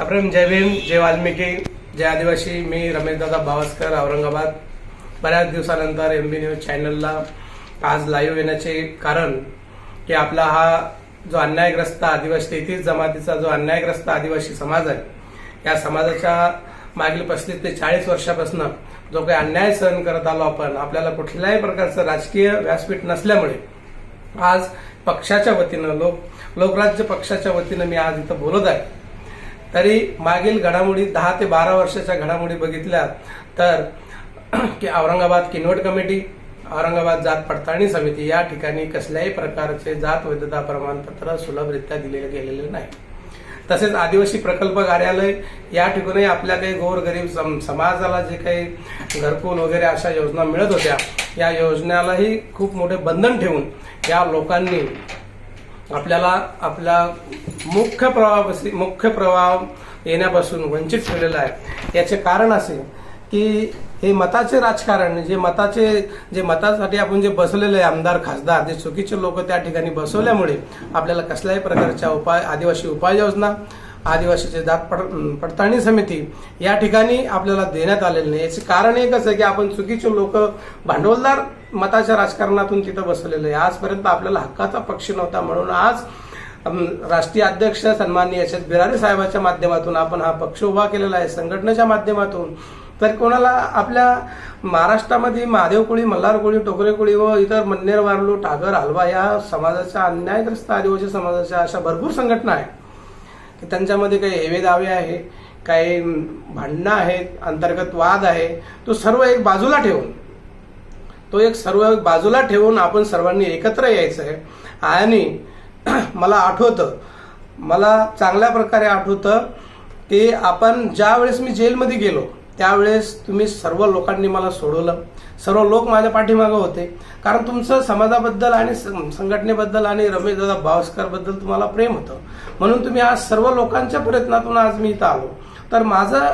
सप्रेम जय भीम जय वाल्मिकी जय आदिवासी. मी रमेशदादा बावस्कर औरंगाबाद. बऱ्याच दिवसानंतर एम बी न्यूज चॅनलला आज लाईव्ह येण्याचे कारण की आपला हा जो अन्यायग्रस्त आदिवासी तेहतीस जमातीचा जो अन्यायग्रस्त आदिवासी समाज आहे या समाजाच्या मागील पस्तीस ते चाळीस वर्षापासून जो काही अन्याय सहन करत आलो आपण आपल्याला कुठल्याही प्रकारचं राजकीय व्यासपीठ नसल्यामुळे आज पक्षाच्या वतीनं लोक लोकराज्य पक्षाच्या वतीनं मी आज इथं बोलत आहे. तरी मागील घडामोडी दहा ते बारा वर्षाच्या घडामोडी बघितल्या तर की औरंगाबाद किनवट कमिटी औरंगाबाद जात पडताळणी समिती या ठिकाणी कसल्याही प्रकारचे जात वैधता प्रमाणपत्र सुलभरित्या दिलेले गेलेले नाही. तसेच आदिवासी प्रकल्प कार्यालय या ठिकाणी आपल्या काही गोरगरीब सम समाजाला जे काही घरकुल वगैरे अशा योजना मिळत होत्या या योजनेलाही खूप मोठे बंधन ठेवून या लोकांनी आपल्याला आपला मुख्य प्रवाहापासून मुख्य प्रवाह येण्यापासून वंचित ठेवलेला आहे. याचे कारण असे की हे मताचे राजकारण जे मताचे जे मतासाठी आपण जे बसलेले आहे आमदार खासदार जे चुकीचे लोक त्या ठिकाणी बसवल्यामुळे आपल्याला कसल्याही प्रकारच्या उपाय आदिवासी उपाययोजना आदिवासीचे जात पड पडताळणी समिती या ठिकाणी आपल्याला देण्यात आलेले नाही. याचे कारण एकच आहे की आपण चुकीचे लोक भांडवलदार मताच्या राजकारणातून तिथं बसवलेलं आहे. आजपर्यंत आपल्याला हक्काचा पक्ष नव्हता म्हणून आज राष्ट्रीय अध्यक्ष सन्माननीय यशत बिरारी साहेबांच्या माध्यमातून आपण हा पक्ष उभा केलेला आहे. संघटनेच्या माध्यमातून. तर कोणाला आपल्या महाराष्ट्रामध्ये महादेव कोळी मल्हार कोळी टोकरे कोळी व इतर मन्नेर वारलू टागर हलवा या समाजाच्या अन्यायग्रस्त आदिवासी समाजाच्या अशा भरपूर संघटना आहेत. की त्यांच्यामध्ये काही हेवे दावे आहे काही भांडणं आहेत अंतर्गत वाद आहे. तो सर्व एक बाजूला ठेवून तो एक सर्व बाजूला ठेवून आपण सर्वांनी एकत्र यायचं आहे. आणि मला आठवतं मला चांगल्या प्रकारे आठवतं की आपण ज्यावेळेस मी जेलमध्ये गेलो त्यावेळेस तुम्ही सर्व लोकांनी मला सोडवलं. सर्व लोक माझ्या पाठीमागं होते. कारण तुमचं समाजाबद्दल आणि सं- संघटनेबद्दल आणि रमेशदादा भावस्करबद्दल तुम्हाला प्रेम होतं. म्हणून तुम्ही आज सर्व लोकांच्या प्रयत्नातून आज मी इथं आलो. तर माझं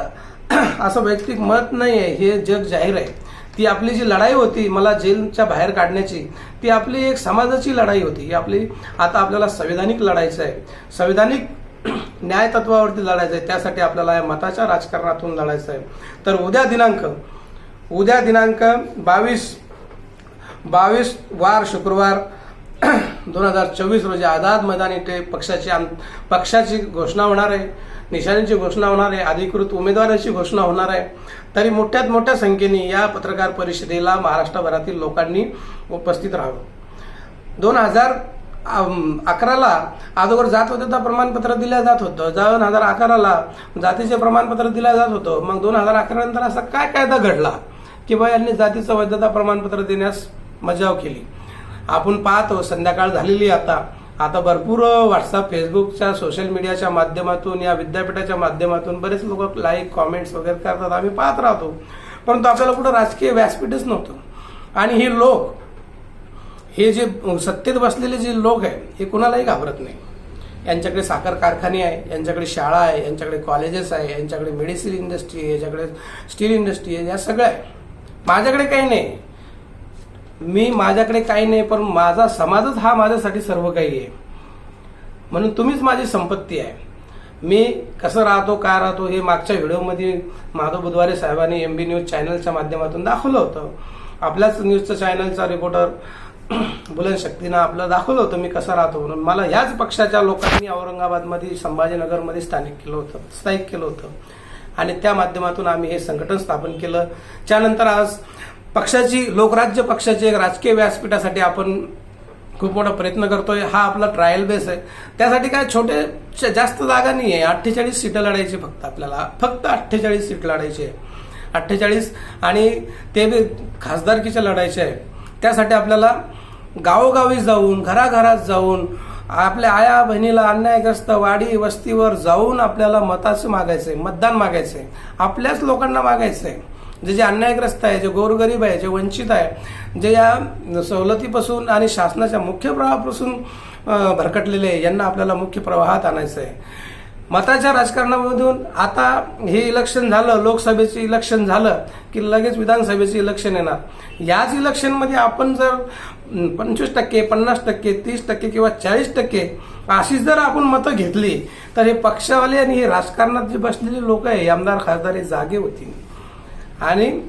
असं वैयक्तिक मत नाही आहे हे जग जाहीर आहे. ती आपली जी लढाई होती मला जेलच्या बाहेर काढण्याची ती आपली एक समाजाची लढाई होती. ही आपली आता आपल्याला संविधानिक लढायचं आहे. संविधानिक न्याय तत्वावरती लढायचं आहे त्यासाठी आपल्याला या मताच्या राजकारणातून लढायचं आहे. तर उद्या दिनांक उद्या दिनांक बावीस बावीस वार शुक्रवार दोन हजार चोवीस रोजी आझाद मैदान इथे पक्षाची पक्षाची घोषणा होणार आहे. निशाणीची घोषणा होणार आहे. अधिकृत उमेदवाराची घोषणा होणार आहे. तरी मोठ्यात मोठ्या संख्येने या पत्रकार परिषदेला महाराष्ट्रभरातील लोकांनी उपस्थित राहावं. दोन हजार अकराला अगोदर जात वैधता प्रमाणपत्र दिलं जात होतं. दोन हजार अकराला जातीचे प्रमाणपत्र दिलं जात होतं. मग दोन हजार अकरा नंतर असा काय कायदा घडला? की बा यांनी जातीचं वैधता प्रमाणपत्र देण्यास मजाव केली. आपण पाहतो संध्याकाळ झालेली आता. आता भरपूर व्हॉट्सअप फेसबुकच्या सोशल मीडियाच्या माध्यमातून या विद्यापीठाच्या माध्यमातून बरेच लोक लाईक कॉमेंट्स वगैरे करतात. आम्ही पाहत राहतो. परंतु आपल्याला कुठं राजकीय व्यासपीठच नव्हतं. आणि हे लोक हे जे सत्तेत बसलेले जे लोक आहे हे कुणालाही घाबरत नाही. यांच्याकडे साखर कारखाने आहे यांच्याकडे शाळा आहे यांच्याकडे कॉलेजेस आहे यांच्याकडे मेडिसिन इंडस्ट्री आहे याच्याकडे स्टील इंडस्ट्री आहे या सगळ्या आहे माझ्याकडे काही नाही. मी माझ्याकडे काही नाही पण माझा समाजच हा माझ्यासाठी सर्व काही आहे. म्हणून तुम्हीच माझी संपत्ती आहे. मी कसं राहतो काय राहतो हे मागच्या व्हिडिओमध्ये माधव बुधवारे साहेबांनी एम बी न्यूज चॅनलच्या माध्यमातून दाखवलं होतं. आपल्याच न्यूजचं चॅनलचा रिपोर्टर बुलंद शक्तीनं आपलं दाखवलं होतं मी कसं राहतो म्हणून. मला ह्याच पक्षाच्या लोकांनी औरंगाबादमध्ये संभाजीनगरमध्ये स्थानिक केलं होतं स्थायिक केलं होतं. आणि त्या माध्यमातून आम्ही हे संघटन स्थापन केलं. त्यानंतर आज पक्षाची लोकराज्य पक्षाची एक राजकीय व्यासपीठासाठी आपण खूप मोठा प्रयत्न करतोय. हा आपला ट्रायल बेस आहे. त्यासाठी काय छोटे जास्त जागा नाही आहे अठ्ठेचाळीस सीटं लढायची फक्त आपल्याला. फक्त अठ्ठेचाळीस सीट लढायची आहे. अठ्ठेचाळीस आणि ते बी खासदारकीच्या लढायचे आहे. त्यासाठी आपल्याला गावोगावी जाऊन घराघरात जाऊन आपल्या आया बहिणीला अन्यायग्रस्त वाडी वस्तीवर जाऊन आपल्याला मताचं मागायचंय मतदान मागायचंय. आपल्याच लोकांना मागायचंय. जे जे अन्यायग्रस्त आहे जे गोरगरीब आहे जे वंचित आहे जे या सवलतीपासून आणि शासनाच्या मुख्य प्रवाहापासून भरकटलेले आहे, यांना आपल्याला मुख्य प्रवाहात आणायचं आहे. मताच्या राजकारणामधून आता हे इलेक्शन झालं लोकसभेचे इलेक्शन झालं की लगेच विधानसभेचे इलेक्शन येणार. याच इलेक्शनमध्ये आपण जर पंचवीस टक्के पन्नास टक्के तीस टक्के किंवा चाळीस टक्के अशी जर आपण मतं घेतली तर हे पक्षवाले आणि हे राजकारणात जे बसलेले लोक आहे आमदार खासदार हे जागे होतील. आणि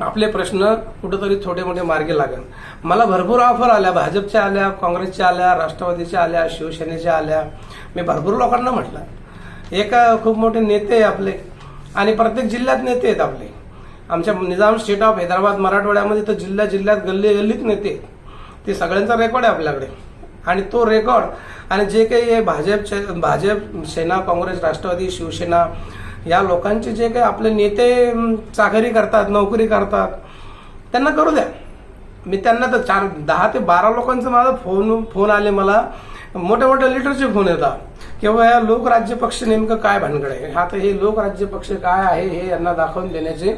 आपले प्रश्न कुठेतरी थोडे मोठे मार्गी लागेल. मला भरपूर ऑफर आल्या. भाजपच्या आल्या काँग्रेसच्या आल्या राष्ट्रवादीच्या आल्या शिवसेनेच्या आल्या. मी भरपूर लोकांना म्हटलं. एक खूप मोठे नेते आपले. आणि प्रत्येक जिल्ह्यात नेते आहेत आपले. आमच्या निजाम स्टेट ऑफ हैदराबाद मराठवाड्यामध्ये तर जिल्ह्या जिल्ह्यात गल्ली गल्लीत नेते ते सगळ्यांचा रेकॉर्ड आहे आपल्याकडे. आणि तो रेकॉर्ड आणि जे काही भाजपचे भाजप सेना काँग्रेस राष्ट्रवादी शिवसेना या लोकांचे जे काही आपले नेते चाकरी करतात नोकरी करतात त्यांना करू द्या. मी त्यांना तर चार दहा ते बारा लोकांचं माझा फोन फोन आले मला. मोठ्या मोठ्या लिटरचे फोन येतात. किंवा या लोकराज्य पक्ष नेमकं काय भानगड आहे? आता हे लोकराज्य पक्ष काय आहे हे यांना दाखवून देण्याची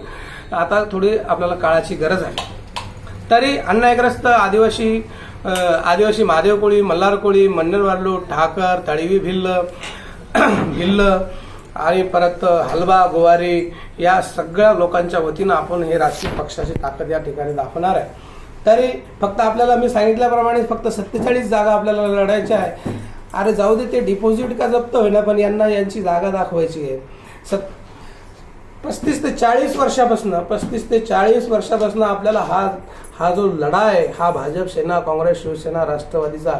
आता थोडी आपल्याला काळाची गरज आहे. तरी अन्यायग्रस्त आदिवासी आदिवासी महादेव कोळी मल्हार कोळी मन्नर ठाकर तळीवी भिल्ल भिल्ल आणि परत हलवा गुवारी या सगळ्या लोकांच्या वतीनं आपण हे राजकीय पक्षाची ताकद या ठिकाणी दाखवणार आहे. तरी फक्त आपल्याला मी सांगितल्याप्रमाणे फक्त सत्तेचाळीस जागा आपल्याला लढायच्या आहे. अरे जाऊ दे ते डिपॉझिट का जप्त होईना पण यांना यांची जागा दाखवायची आहे. सत पस्तीस ते चाळीस वर्षापासून पस्तीस ते चाळीस वर्षापासून आपल्याला हा हा जो लढा आहे हा भाजप सेना काँग्रेस शिवसेना राष्ट्रवादीचा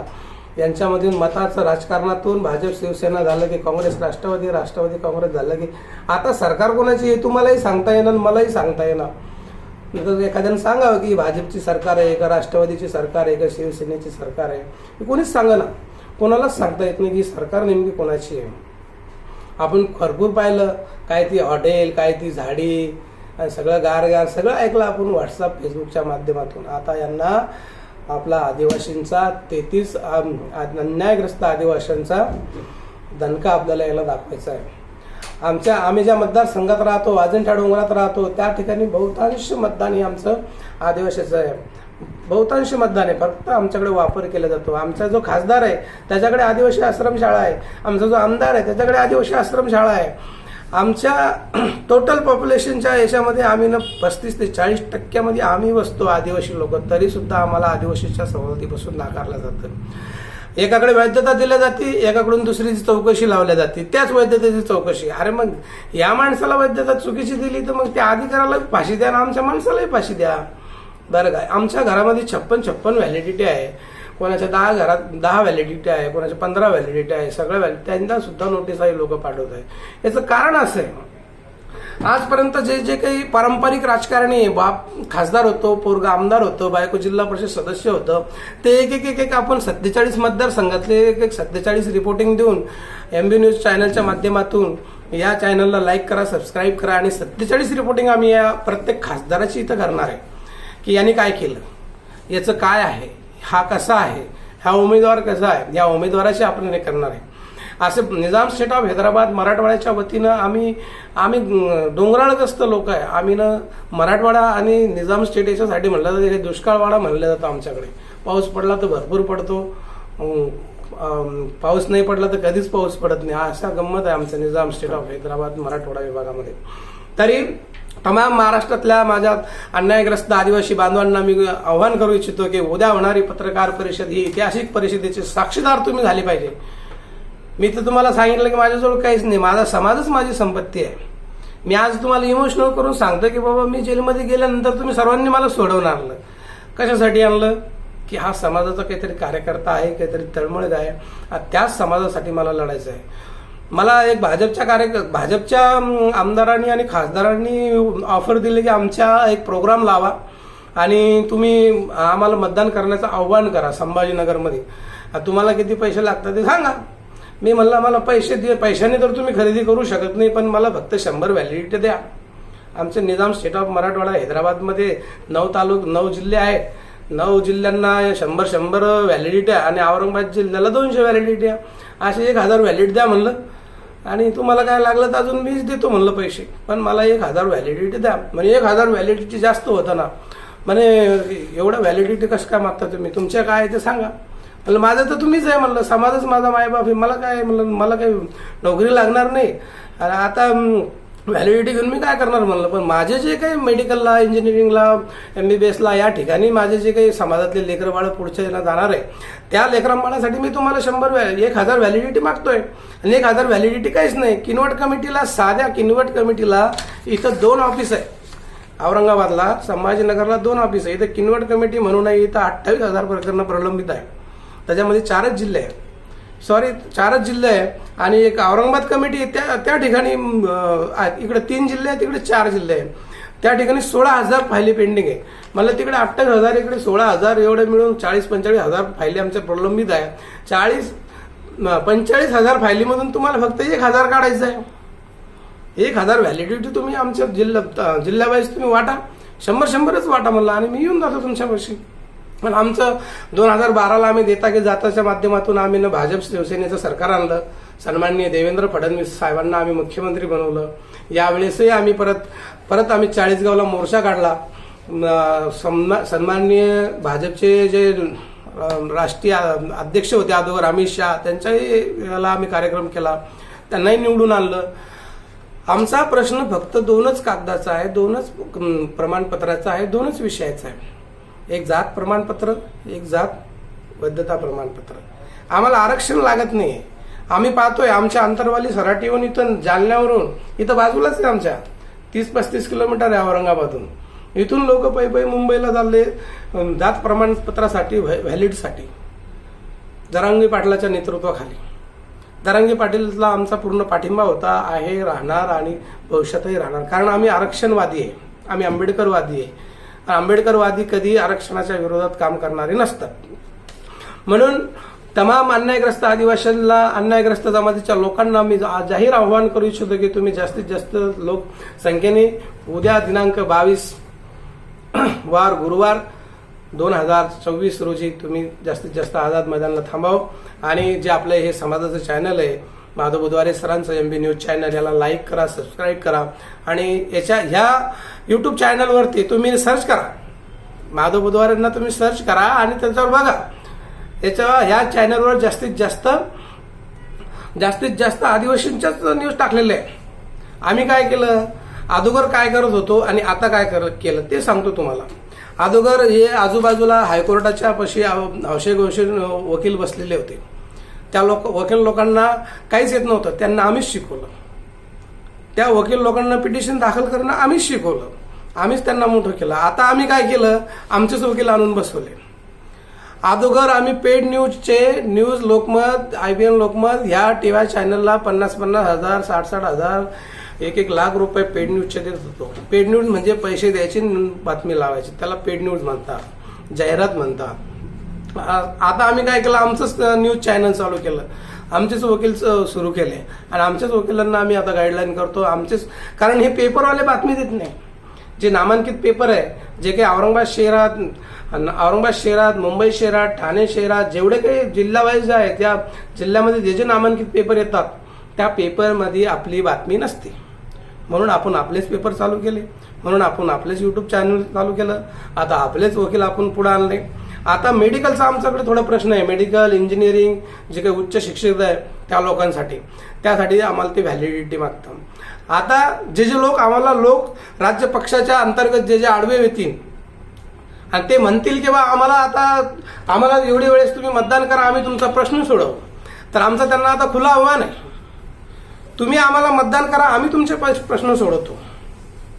यांच्यामधून मताचं राजकारणातून भाजप शिवसेना झालं की काँग्रेस राष्ट्रवादी राष्ट्रवादी काँग्रेस झालं की आता सरकार कोणाची आहे? तुम्हालाही सांगता येणार मलाही सांगता येणार. तर एखाद्यानं सांगावं की भाजपची सरकार आहे का राष्ट्रवादीची सरकार आहे का शिवसेनेची सरकार आहे? हे कोणीच सांगा ना कोणालाच सांगता येत नाही की सरकार नेमकी कोणाची आहे. आपण भरपूर पाहिलं काय ती हॉटेल काय ती झाडी सगळं सगळं गारगार सगळं ऐकलं आपण व्हॉट्सअप फेसबुकच्या माध्यमातून. आता यांना आपला आदिवासींचा तेहतीस अन्यायग्रस्त आदिवासींचा दणका आपल्याला याला दाखवायचा आहे. आमच्या आम्ही ज्या मतदारसंघात राहतो अजिंठा डोंगरात राहतो त्या ठिकाणी बहुतांश मतदान हे आमचं आदिवासीचं आहे. बहुतांश मतदान आहे. फक्त आमच्याकडे वापर केला जातो. आमचा जो खासदार आहे त्याच्याकडे आदिवासी आश्रमशाळा आहे. आमचा जो आमदार आहे त्याच्याकडे आदिवासी आश्रमशाळा आहे. आमच्या टोटल पॉप्युलेशनच्या याच्यामध्ये आम्ही ना पस्तीस ते चाळीस टक्क्यामध्ये आम्ही बसतो आदिवासी लोक. तरीसुद्धा आम्हाला आदिवासीच्या सवलतीपासून नाकारलं जातं. एकाकडे वैधता दिल्या जाते एकाकडून दुसरीची चौकशी लावल्या जाते. त्याच वैधतेची चौकशी. अरे मग या माणसाला वैधता चुकीची दिली तर मग त्या अधिकाराला फाशी द्या ना आमच्या माणसालाही फाशी द्या. बरं काय आमच्या घरामध्ये छप्पन छप्पन व्हॅलिडिटी आहे. कोणाच्या दहा घरात दहा व्हॅलिडिटी आहे कोणाच्या पंधरा व्हॅलिडिटी आहे सगळ्या व्हॅलिड त्यांना सुद्धा नोटीस आहे लोक पाठवत आहे याचं कारण असं आहे आजपर्यंत जे जे काही पारंपरिक राजकारणी आहे, बाप खासदार होतो पोरगा आमदार होतो बायको जिल्हा परिषद सदस्य होतं ते एक एक एक एक आपण सत्तेचाळीस मतदारसंघातले एक एक सत्तेचाळीस रिपोर्टिंग देऊन एम बी न्यूज चॅनलच्या माध्यमातून या चॅनलला लाईक करा सबस्क्राईब करा आणि सत्तेचाळीस रिपोर्टिंग आम्ही या प्रत्येक खासदाराची इथं करणार आहे. की यांनी काय केलं? याचं काय आहे? हा कसा आहे? हा उमेदवार कसा आहे? या उमेदवाराशी आपण हे करणार आहे. असे निजाम स्टेट ऑफ हैदराबाद मराठवाड्याच्या वतीनं आम्ही आम्ही डोंगराळग्रस्त लोक आहे. आम्ही ना मराठवाडा आणि निजाम स्टेट याच्यासाठी म्हणलं जातं हे दुष्काळवाडा म्हणलं जातं आमच्याकडे. पाऊस पडला तर भरपूर पडतो. पाऊस नाही पडला तर कधीच पाऊस पडत नाही. हा असा गंमत आहे आमचा निजाम स्टेट ऑफ हैदराबाद मराठवाडा विभागामध्ये. तरी तमाम महाराष्ट्रातल्या माझ्या अन्यायग्रस्त आदिवासी बांधवांना मी आव्हान करू इच्छितो की उद्या होणारी पत्रकार परिषद ही ऐतिहासिक परिषदेचे साक्षीदार तुम्ही झाले पाहिजे. मी तर तुम्हाला सांगितलं की माझ्याजवळ काहीच नाही. माझा समाजच माझी संपत्ती आहे. मी आज तुम्हाला इमोशनल करून सांगतो की बाबा मी जेलमध्ये गेल्यानंतर तुम्ही सर्वांनी मला सोडवून आणलं. कशासाठी आणलं? की हा समाजाचा काहीतरी कार्यकर्ता आहे काहीतरी तळमळ आहे. त्याच समाजासाठी मला लढायचं आहे. मला एक भाजपच्या कार्य भाजपच्या आमदारांनी आणि खासदारांनी ऑफर दिली की आमच्या एक प्रोग्राम लावा. आणि तुम्ही आम्हाला मतदान करण्याचं आव्हान करा संभाजीनगरमध्ये. तुम्हाला किती पैसे लागतात ते सांगा. मी म्हणलं मला पैसे दे पैशाने तर तुम्ही खरेदी करू शकत नाही पण मला फक्त शंभर व्हॅलिडिटी द्या. आमचे निजाम स्टेट ऑफ मराठवाडा हैदराबादमध्ये नऊ तालुक नऊ जिल्हे आहेत. नऊ जिल्ह्यांना शंभर शंभर व्हॅलिडिटी आहे आणि औरंगाबाद जिल्ह्याला दोनशे व्हॅलिडिटी आहे. असे एक हजार व्हॅलिड द्या म्हणलं. आणि तुम्हाला काय लागलं तर अजून मीच देतो म्हणलं पैसे. पण मला एक हजार व्हॅलिडिटी द्या. म्हणजे एक हजार व्हॅलिडिटी जास्त होतं ना. म्हणे एवढं व्हॅलिडिटी कसं काय मागता तुम्ही? तुमच्या काय आहे ते सांगा. म्हणलं माझं तर तुम्हीच आहे. म्हणलं समाजच माझा मायबाप आहे. मला काय म्हणलं मला काही नोकरी लागणार नाही. आणि आता व्हॅलिडिटी घेऊन मी काय करणार म्हणलं? पण माझे जे काही मेडिकलला इंजिनिअरिंगला एम बी बी एसला या ठिकाणी माझे जे काही समाजातले लेकरं पुढच्या याला जाणार आहे त्या लेकरंबानासाठी मी तुम्हाला शंभर व्हॅ- एक हजार व्हॅलिडिटी मागतोय. आणि एक हजार व्हॅलिडिटी काहीच नाही. किनवट कमिटीला साध्या किनवट कमिटीला इथं दोन ऑफिस आहे. औरंगाबादला संभाजीनगरला दोन ऑफिस आहे. इथं किनवट कमिटी म्हणून इथं अठ्ठावीस हजार प्रकरणं प्रलंबित आहे. त्याच्यामध्ये चारच जिल्हे आहेत. सॉरी चारच जिल्हे आहे आणि एक औरंगाबाद कमिटी त्या त्या ठिकाणी इकडे तीन जिल्हे आहेत तिकडे चार जिल्हे आहे त्या ठिकाणी सोळा हजार फायली पेंडिंग आहे. मला तिकडे अठ्ठावीस हजार इकडे सोळा हजार एवढे मिळून चाळीस पंचेचाळीस हजार फायली आमच्या प्रलंबित आहे. चाळीस पंचेचाळीस हजार फायलीमधून तुम्हाला फक्त एक हजार काढायचं आहे. एक हजार व्हॅलिडिटी तुम्ही आमच्या जिल्हा जिल्ह्यावाईज तुम्ही वाटा. शंभर शंभरच वाटा मला आणि मी येऊन जातो तुमच्यापाशी. पण आमचं दोन हजार बाराला आम्ही देता की जाताच्या माध्यमातून आम्ही ना भाजप शिवसेनेचं सरकार आणलं. सन्माननीय देवेंद्र फडणवीस साहेबांना आम्ही मुख्यमंत्री बनवलं. यावेळेसही आम्ही परत परत आम्ही चाळीसगावला मोर्चा काढला. सन्मा- सन्माननीय भाजपचे जे राष्ट्रीय अध्यक्ष होते अगोदर अमित शहा त्यांच्याही याला आम्ही कार्यक्रम केला. त्यांनाही निवडून आणलं. आमचा प्रश्न फक्त दोनच कागदाचा आहे दोनच प्रमाणपत्राचा आहे दोनच विषयाचा आहे. एक जात प्रमाणपत्र एक जात वैधता प्रमाणपत्र. आम्हाला आरक्षण लागत नाही. आम्ही पाहतोय आमच्या अंतरवाली सराटीहून इथून जालन्यावरून इथं बाजूलाच आहे आमच्या. तीस पस्तीस किलोमीटर आहे औरंगाबादहून. इथून लोक पै पै मुंबईला चालले जात प्रमाणपत्रासाठी व्हॅ- व्हॅलिडसाठी. दरांगी पाटलाच्या नेतृत्वाखाली. दरांगी पाटीलला आमचा पूर्ण पाठिंबा होता आहे राहणार आणि भविष्यातही राहणार. कारण आम्ही आरक्षणवादी आहे. आम्ही आंबेडकरवादी आहे. आंबेडकरवादी कधी आरक्षणाच्या विरोधात काम करणारे नसतात. म्हणून तमाम अन्यायग्रस्त आदिवासींना अन्यायग्रस्त जमातीच्या लोकांना मी जाहीर आव्हान करू इच्छितो की तुम्ही जास्तीत जास्त लोक संख्येने उद्या दिनांक बावीस वार गुरुवार दोन हजार सव्वीस रोजी तुम्ही जास्तीत जास्त आझाद मैदानला थांबाव. आणि जे आपलं हे समाजाचं चॅनल आहे माधव बुधवारे सरांचं एम बी न्यूज चॅनल याला लाईक करा सबस्क्राईब करा. आणि याच्या ह्या यूट्यूब चॅनलवरती तुम्ही सर्च करा. माधव बुधवारेंना तुम्ही सर्च करा आणि त्याच्यावर बघा. याच्या ह्या चॅनलवर जास्तीत जास्त जास्तीत जास्त आदिवासींच्याच न्यूज टाकलेले आहे आम्ही काय केलं? अगोदर काय करत होतो आणि आता काय कर केलं ते सांगतो तुम्हाला. अगोदर हे आजूबाजूला हायकोर्टाच्या पशी औषध औषध वकील बसलेले होते. त्या लोक वकील लोकांना काहीच येत नव्हतं. त्यांना आम्हीच शिकवलं. त्या वकील लोकांना पिटिशन दाखल करणं आम्हीच शिकवलं. आम्हीच त्यांना मोठं केलं. आता आम्ही काय केलं? आमचेच वकील आणून बसवले. अगोदर आम्ही paid न्यूजचे news Lokmat I B N Lokmat ह्या टी व्ही चॅनलला पन्नास पन्नास हजार साठ साठ हजार एक एक लाख रुपये पेड न्यूजचे देत होतो. पेड न्यूज म्हणजे पैसे द्यायची बातमी लावायची. त्याला पेड न्यूज म्हणतात. जाहिरात म्हणतात. आता आम्ही काय केलं आमचंच न्यूज चॅनल चालू केलं. आमचेच वकील सुरू केले. आणि आमच्याच वकिलांना आम्ही आता गाईडलाईन करतो. आमचेच कारण हे पेपरवाले बातमी देत नाही. जे नामांकित पेपर आहे जे काही औरंगाबाद शहरात औरंगाबाद शहरात मुंबई शहरात ठाणे शहरात जेवढे काही जिल्हावाईज आहे त्या जिल्ह्यामध्ये जे जे नामांकित पेपर येतात त्या पेपरमध्ये आपली बातमी नसते. म्हणून आपण आपलेच पेपर चालू केले. म्हणून आपण आपलेच युट्यूब चॅनल चालू केलं. आता आपलेच वकील आपण पुढे आणले. आता मेडिकलचा आमच्याकडे थोडा प्रश्न आहे. मेडिकल इंजिनिअरिंग जे काही उच्च शिक्षित आहे त्या लोकांसाठी. त्यासाठी आम्हाला ते व्हॅलिडिटी मागतं. आता जे जे लोक आम्हाला लोक राज्य पक्षाच्या अंतर्गत जे जे आडवे येतील आणि ते म्हणतील की बा आम्हाला आता आम्हाला एवढी वेळेस तुम्ही मतदान करा आम्ही तुमचा प्रश्न सोडवू. तर आमचं त्यांना आता खुलं आव्हान आहे. तुम्ही आम्हाला मतदान करा आम्ही तुमचे प्रश्न सोडवतो.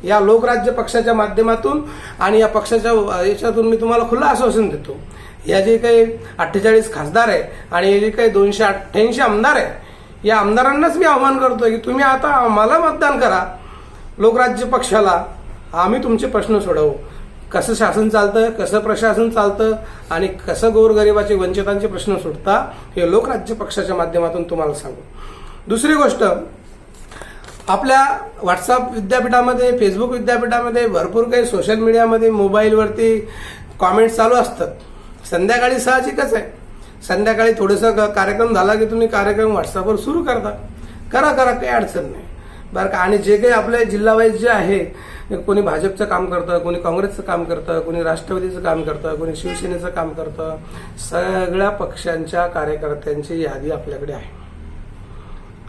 या लोकराज्य पक्षाच्या माध्यमातून आणि या पक्षाच्या याच्यातून मी तुम्हाला खुलं आश्वासन देतो. या जे काही अठ्ठेचाळीस खासदार आहे आणि हे जे काही दोनशे अठ्ठ्याऐंशी आमदार आहे या आमदारांनाच मी आव्हान करतोय की तुम्ही आता आम्हाला मतदान करा. लोकराज्य पक्षाला आम्ही तुमचे प्रश्न सोडवू. कसं शासन चालतं कसं प्रशासन चालतं आणि कसं गोरगरिबाचे वंचितांचे प्रश्न सुटता हे लोकराज्य पक्षाच्या माध्यमातून तुम्हाला सांगू. दुसरी गोष्ट आपल्या व्हॉट्सअप विद्यापीठामध्ये फेसबुक विद्यापीठामध्ये भरपूर काही सोशल मीडियामध्ये मोबाईलवरती कॉमेंट्स चालू असतात. संध्याकाळी साहजिकच आहे. संध्याकाळी थोडंसं क- कार्यक्रम झाला की तुम्ही कार्यक्रम व्हॉट्सअपवर सुरू करता. करा करा काही अडचण नाही. बरं का? आणि जे काही आपल्या जिल्हावाईज जे आहे कोणी भाजपचं काम करतं कोणी काँग्रेसचं काम करतं कोणी राष्ट्रवादीचं काम करतं कोणी शिवसेनेचं काम करतं सगळ्या पक्षांच्या कार्यकर्त्यांची यादी आपल्याकडे आहे.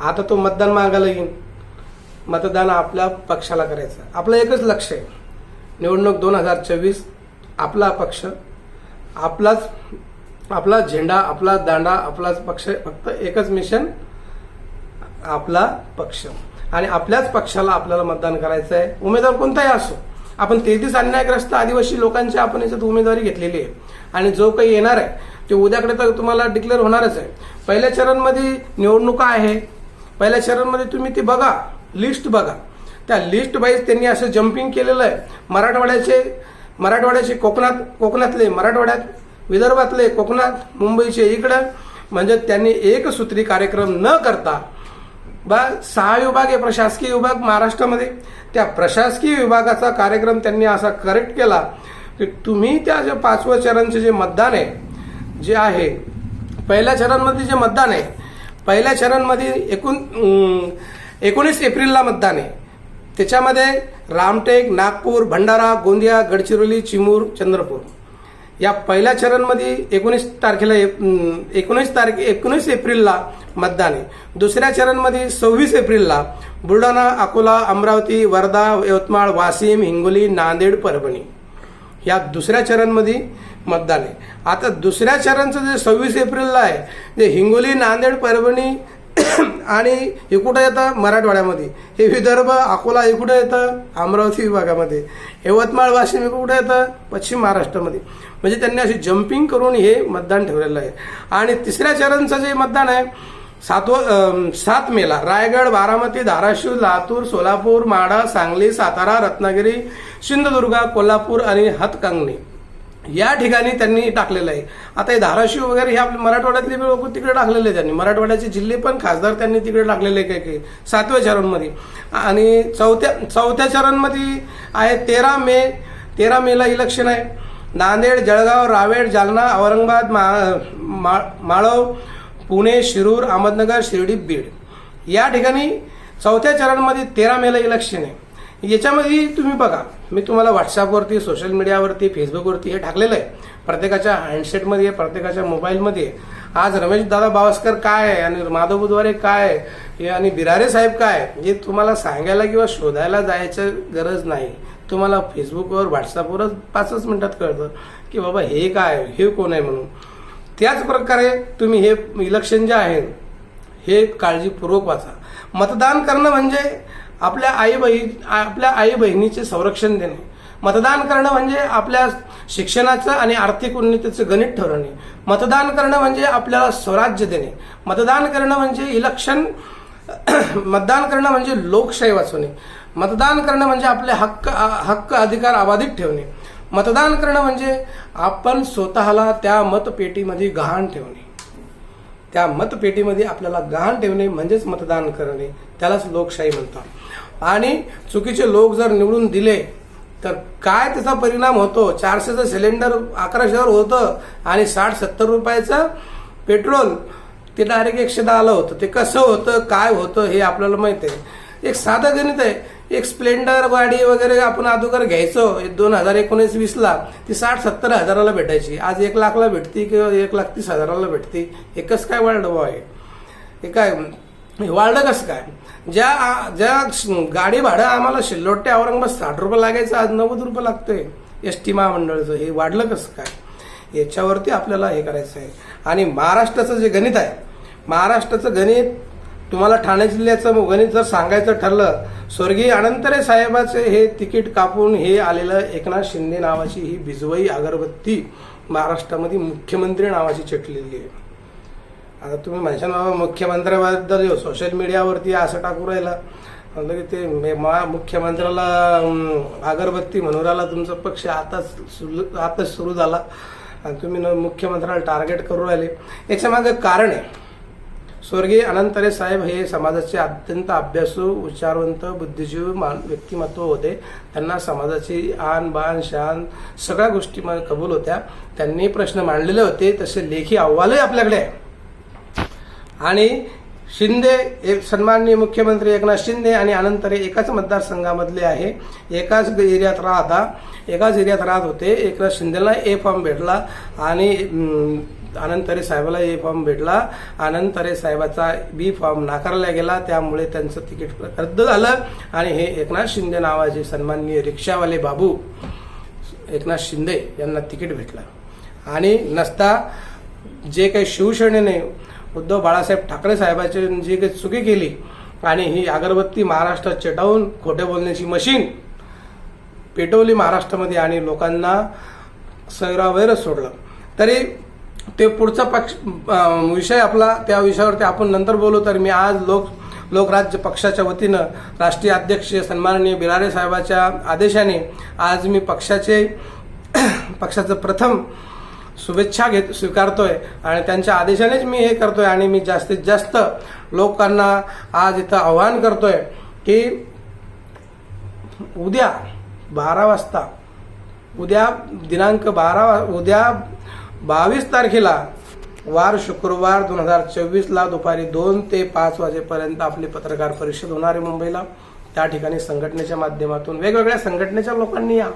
आता तो मतदान मागायला येईल मतदान आपल्या पक्षाला करायचं. आपलं एकच लक्ष आहे. निवडणूक दोन हजार चोवीस आपला पक्ष आपलाच आपला झेंडा आपला दांडा आपलाच पक्ष फक्त एकच मिशन आपला पक्ष. आणि आपल्याच पक्षाला आपल्याला मतदान करायचं आहे. उमेदवार कोणताही असो आपण तेहतीस अन्यायग्रस्त आदिवासी लोकांची आपण याच्यात उमेदवारी घेतलेली आहे. आणि जो काही येणार आहे ते उद्याकडे तर तुम्हाला डिक्लेअर होणारच आहे. पहिल्या चरणमध्ये निवडणुका आहे. पहिल्या चरणमध्ये तुम्ही ती बघा. लिस्ट बघा. त्या लिस्ट वाईज त्यांनी असं जम्पिंग केलेलं आहे. मराठवाड्याचे मराठवाड्याचे कोकणात कोकणातले मराठवाड्यात विदर्भातले कोकणात मुंबईचे इकडं म्हणजे त्यांनी एकसूत्री कार्यक्रम न करता बा सहा विभाग आहे प्रशासकीय विभाग महाराष्ट्रामध्ये. त्या प्रशासकीय विभागाचा कार्यक्रम त्यांनी असा करेक्ट केला की तुम्ही त्या जे पाचवं चरणचे जे मतदान आहे जे आहे पहिल्या चरणमध्ये जे मतदान आहे पहिल्या चरणमध्ये एकूण एकोणीस एप्रिलला मतदान आहे. त्याच्यामध्ये रामटेक नागपूर भंडारा गोंदिया गडचिरोली चिमूर चंद्रपूर. या पहिल्या चरणमध्ये एकोणीस तारखेला एकोणीस तारखे एकोणीस एप्रिलला मतदान आहे. दुसऱ्या चरणमध्ये सव्वीस एप्रिलला बुलढाणा अकोला अमरावती वर्धा यवतमाळ वाशिम हिंगोली नांदेड परभणी. या दुसऱ्या चरणमध्ये मतदान आहे. आता दुसऱ्या चरणचं जे सव्वीस एप्रिलला आहे जे हिंगोली नांदेड परभणी आणि हे कुठं येतं? मराठवाड्यामध्ये. हे विदर्भ अकोला हे कुठं येतं? अमरावती विभागामध्ये. यवतमाळ वाशिम हे कुठं येतं? पश्चिम महाराष्ट्रामध्ये. म्हणजे त्यांनी अशी जम्पिंग करून हे मतदान ठेवलेलं आहे. आणि तिसऱ्या चरणचं जे मतदान आहे सातवं सात मेला. रायगड बारामती धाराशिव लातूर सोलापूर माढा सांगली सातारा रत्नागिरी सिंधुदुर्ग कोल्हापूर आणि हातकंगणी. या ठिकाणी त्यांनी टाकलेलं आहे. आता हे धाराशिव वगैरे हे आपले मराठवाड्यातले लोक तिकडे टाकलेले त्यांनी. मराठवाड्याचे जिल्हे पण खासदार त्यांनी तिकडे टाकलेले काही काही. सातव्या चरणमध्ये. आणि चौथ्या चौथ्या चरणमध्ये आहे तेरा मे तेरा मेला इलेक्शन आहे. नांदेड जळगाव रावेड जालना औरंगाबाद मा, मा, माळव पुणे शिरूर अहमदनगर शिर्डी बीड. या ठिकाणी चौथ्या चरणमध्ये तेरा मेला इलेक्शन आहे. याच्यामध्ये तुम्ही बघा मी तुम्हाला व्हॉट्सअपवरती सोशल मीडियावरती फेसबुकवरती हे टाकलेलं आहे. प्रत्येकाच्या हँडसेटमध्ये आहे प्रत्येकाच्या मोबाईलमध्ये आहे. आज रमेश दादा बावस्कर काय आहे? आणि माधव बुधवारे काय आहे? हे आणि बिरारे साहेब काय आहे? हे तुम्हाला सांगायला किंवा शोधायला जायचं गरज नाही. तुम्हाला फेसबुकवर व्हॉट्सअपवरच पाचच मिनिटात कळतं की बाबा हे काय हे कोण आहे म्हणून. त्याच प्रकारे तुम्ही हे इलेक्शन जे आहे हे काळजीपूर्वक वाचा. मतदान करणं म्हणजे आपल्या आई बहीण आपल्या आई बहिणीचे संरक्षण देणे. मतदान करणं म्हणजे आपल्या शिक्षणाचं आणि आर्थिक उन्नतीचं गणित ठरवणे. मतदान करणं म्हणजे आपल्याला स्वराज्य देणे. मतदान करणं म्हणजे इलेक्शन मतदान करणं म्हणजे लोकशाही वाचवणे. मतदान करणं म्हणजे आपले हक्क हक्क अधिकार अबाधित ठेवणे. मतदान करणं म्हणजे आपण स्वतःला त्या मतपेटीमध्ये गहाण ठेवणे. त्या मतपेटीमध्ये आपल्याला गहाण ठेवणे म्हणजेच मतदान करणे. त्यालाच लोकशाही म्हणतात. आणि चुकीचे लोक जर निवडून दिले तर काय त्याचा परिणाम होतो? चारशेचं सिलेंडर अकराशेवर होतं आणि साठ सत्तर रुपयाचं पेट्रोल. ते डायरेक्ट एकशे दहाला होतं. ते कसं होतं काय होतं हे आपल्याला माहीत आहे. एक साधं गणित आहे. एक स्प्लेंडर गाडी वगैरे आपण अगोदर घ्यायचो दोन हजार एकोणीस वीसला ती साठ सत्तर हजाराला भेटायची. आज एक लाखला भेटती किंवा एक लाख तीस हजाराला भेटती. एकच काय वाढ आहे. हे काय वाढलं कसं काय? ज्या ज्या गाडी भाडं आम्हाला शिल्लोट ते औरंगाबाद साठ रुपये लागायचं आज नव्वद रुपये लागतोय. एस टी महामंडळाचं हे वाढलं कसं काय? याच्यावरती आपल्याला हे करायचं आहे. आणि महाराष्ट्राचं जे गणित आहे महाराष्ट्राचं गणित तुम्हाला ठाणे जिल्ह्याचं गणित जर सांगायचं ठरलं स्वर्गीय अनंतरे साहेबाचे हे तिकीट कापून हे आलेलं एकनाथ शिंदे नावाची ही बिजवई अगरबत्ती महाराष्ट्रामध्ये मुख्यमंत्री नावाची चटलेली आहे. आता तुम्ही माझ्या बाबा मुख्यमंत्र्याबद्दल सोशल मीडियावरती असं टाकू राहिला. म्हणलं की ते मा- मुख्यमंत्र्याला अगरबत्ती म्हणून राहिला तुमचा पक्ष आताच सुरू आताच सुरू झाला. आणि तुम्ही न- मुख्यमंत्र्याला टार्गेट करू राहिले. याच्या मागे कारण आहे. स्वर्गीय अनंतरे साहेब हे समाजाचे अत्यंत अभ्यासू विचारवंत बुद्धिजीव मान व्यक्तिमत्व होते. त्यांना समाजाची आन बान शान सगळ्या गोष्टी कबूल होत्या. त्यांनी प्रश्न मांडलेले होते. तसे लेखी अहवालही आपल्याकडे आहे. आणि शिंदे एक सन्माननीय मुख्यमंत्री एकनाथ शिंदे आणि अनंतरे एकाच मतदारसंघामधले आहे. एकाच एरियात राहता एकाच एरियात राहत होते. एकनाथ शिंदेला ए फॉर्म भेटला आणि अनंतरे तरे साहेबाला ए फॉर्म भेटला. अनंतरे तरे साहेबाचा बी फॉर्म नाकारला गेला. त्यामुळे त्यांचं तिकीट रद्द झालं आणि हे एकनाथ शिंदे नावाचे सन्माननीय रिक्षावाले बाबू एकनाथ शिंदे यांना तिकीट भेटलं. आणि नसता जे काही शिवसेनेने उद्धव बाळासाहेब ठाकरे साहेबांची जी काही चुकी केली आणि ही अगरबत्ती महाराष्ट्रात चेटावून खोटे बोलण्याची मशीन पेटवली महाराष्ट्रामध्ये आणि लोकांना सैरावैर सोडलं. तरी ते पुढचा पक्ष विषय आपला त्या विषयावरती आपण नंतर बोलू. तर मी आज लोक लोकराज्य पक्षाच्या वतीनं राष्ट्रीय अध्यक्ष सन्माननीय बिरारे साहेबाच्या आदेशाने आज मी पक्षाचे पक्षाचं प्रथम शुभेच्छा घेत स्वीकारतोय. आणि त्यांच्या आदेशानेच मी हे करतोय आणि मी जास्तीत जास्त लोकांना आज इथं आव्हान करतोय की उद्या बारा वाजता उद्या दिनांक बारा उद्या बावीस तारखेला वार शुक्रवार दोन हजार चोवीसला दुपारी दोन ते पाच वाजेपर्यंत आपली पत्रकार परिषद होणार आहे मुंबईला. त्या ठिकाणी संघटनेच्या माध्यमातून वेगवेगळ्या संघटनेच्या लोकांनी या.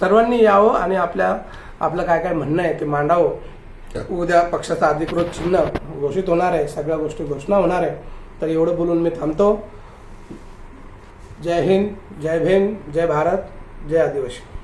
सर्वांनी यावं आणि आपल्या आपलं काय काय म्हणणं आहे ते मांडावं. उद्या पक्षाचं अधिकृत चिन्ह घोषित होणार आहे सगळ्या गोष्टी घोषणा होणार आहे. तर एवढं बोलून मी थांबतो. जय हिंद जय भीम जय भारत जय आदिवासी.